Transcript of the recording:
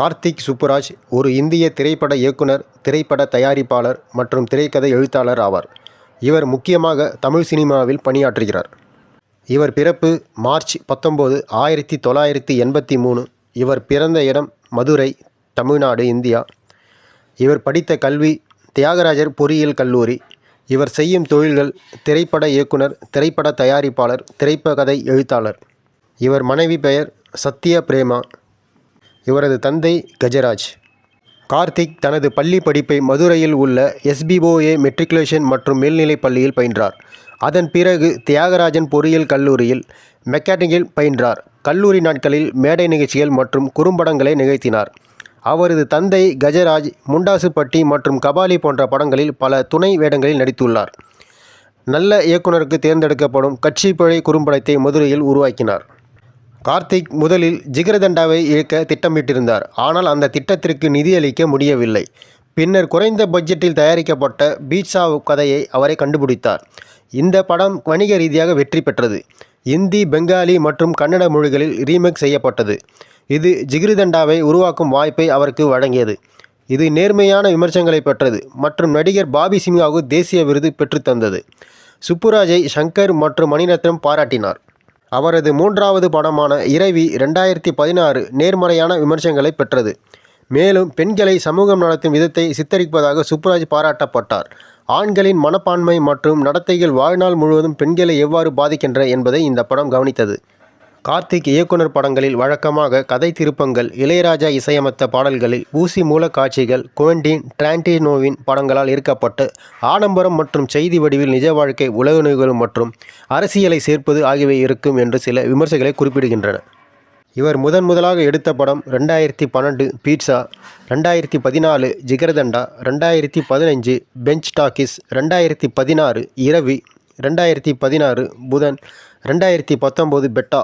கார்த்திக் சுப்புராஜ் ஒரு இந்திய திரைப்பட இயக்குனர் திரைப்பட தயாரிப்பாளர் மற்றும் திரைக்கதை எழுத்தாளர் ஆவார். இவர் முக்கியமாக தமிழ் சினிமாவில் பணியாற்றுகிறார். இவர் பிறப்பு மார்ச் பத்தொம்போது ஆயிரத்தி தொள்ளாயிரத்தி எண்பத்தி மூணு. இவர் பிறந்த இடம் மதுரை தமிழ்நாடு இந்தியா. இவர் படித்த கல்வி தியாகராஜர் பொறியியல் கல்லூரி. இவர் செய்யும் தொழில்கள் திரைப்பட இயக்குனர் திரைப்பட தயாரிப்பாளர் திரைப்பகதை எழுத்தாளர். இவர் மனைவி பெயர் சத்யா பிரேமா. இவரது தந்தை கஜராஜ். கார்த்திக் தனது பள்ளி படிப்பை மதுரையில் உள்ள எஸ்பிஓஏ மெட்ரிகுலேஷன் மற்றும் மேல்நிலைப் பள்ளியில் பயின்றார். அதன் பிறகு தியாகராஜன் பொறியியல் கல்லூரியில் மெக்கானிக்கில் பயின்றார். கல்லூரி நாட்களில் மேடை நிகழ்ச்சிகள் மற்றும் குறும்படங்களை நிகழ்த்தினார். அவரது தந்தை கஜராஜ் முண்டாசுப்பட்டி மற்றும் கபாலி போன்ற படங்களில் பல துணை வேடங்களில் நடித்துள்ளார். நல்ல இயக்குனருக்கு தேர்ந்தெடுக்கப்படும் கட்சிப்பழை குறும்படத்தை மதுரையில் உருவாக்கினார். கார்த்திக் முதலில் ஜிகரதண்டாவை இயக்க திட்டமிட்டிருந்தார். ஆனால் அந்த திட்டத்திற்கு நிதியளிக்க முடியவில்லை. பின்னர் குறைந்த பட்ஜெட்டில் தயாரிக்கப்பட்ட பீட்சா கதையை அவரை கண்டுபிடித்தார். இந்த படம் வணிக ரீதியாக வெற்றி பெற்றது. இந்தி பெங்காலி மற்றும் கன்னட மொழிகளில் ரீமேக் செய்யப்பட்டது. இது ஜிகிருதண்டாவை உருவாக்கும் வாய்ப்பை அவருக்கு வழங்கியது. இது நேர்மையான விமர்சனங்களை பெற்றது மற்றும் நடிகர் பாபி சிம்ஹாவுக்கு தேசிய விருது பெற்றுத்தந்தது சுப்புராஜை சங்கர் மற்றும் மணிரத்னம் பாராட்டினார். அவரது மூன்றாவது படமான இரவி ரெண்டாயிரத்தி பதினாறு நேர்மறையான விமர்சனங்களை பெற்றது. மேலும் பெண்களை சமூகம் நடத்தும் விதத்தை சித்தரிப்பதாக சுப்ராஜ் பாராட்டப்பட்டார். ஆண்களின் மனப்பான்மை மற்றும் நடத்தைகள் வாழ்நாள் முழுவதும் பெண்களை எவ்வாறு பாதிக்கின்றன என்பதை இந்த படம் கவனித்தது. கார்த்திக் இயக்குனர் படங்களில் வழக்கமாக கதை திருப்பங்கள் இளையராஜா இசையமைத்த பாடல்களில் ஊசி மூல காட்சிகள் குவெண்டின் டிராண்டினோவின் படங்களால் ஈர்க்கப்பட்டு ஆடம்பரம் மற்றும் செய்தி வடிவில் நிஜ வாழ்க்கை உலக நிகழ்வு மற்றும் அரசியலை சேர்ப்பது ஆகியவை இருக்கும் என்று சில விமர்சகர்களை குறிப்பிடுகின்றன இவர் முதன் முதலாக எடுத்த படம் ரெண்டாயிரத்தி பன்னெண்டு பீட்சா ரெண்டாயிரத்தி பதினாலு ஜிகர்தண்டா ரெண்டாயிரத்தி பதினஞ்சு பெஞ்ச் டாக்கிஸ் ரெண்டாயிரத்தி பதினாறு இரவி ரெண்டாயிரத்தி பதினாறு புதன் ரெண்டாயிரத்தி பத்தொம்போது பெட்டா.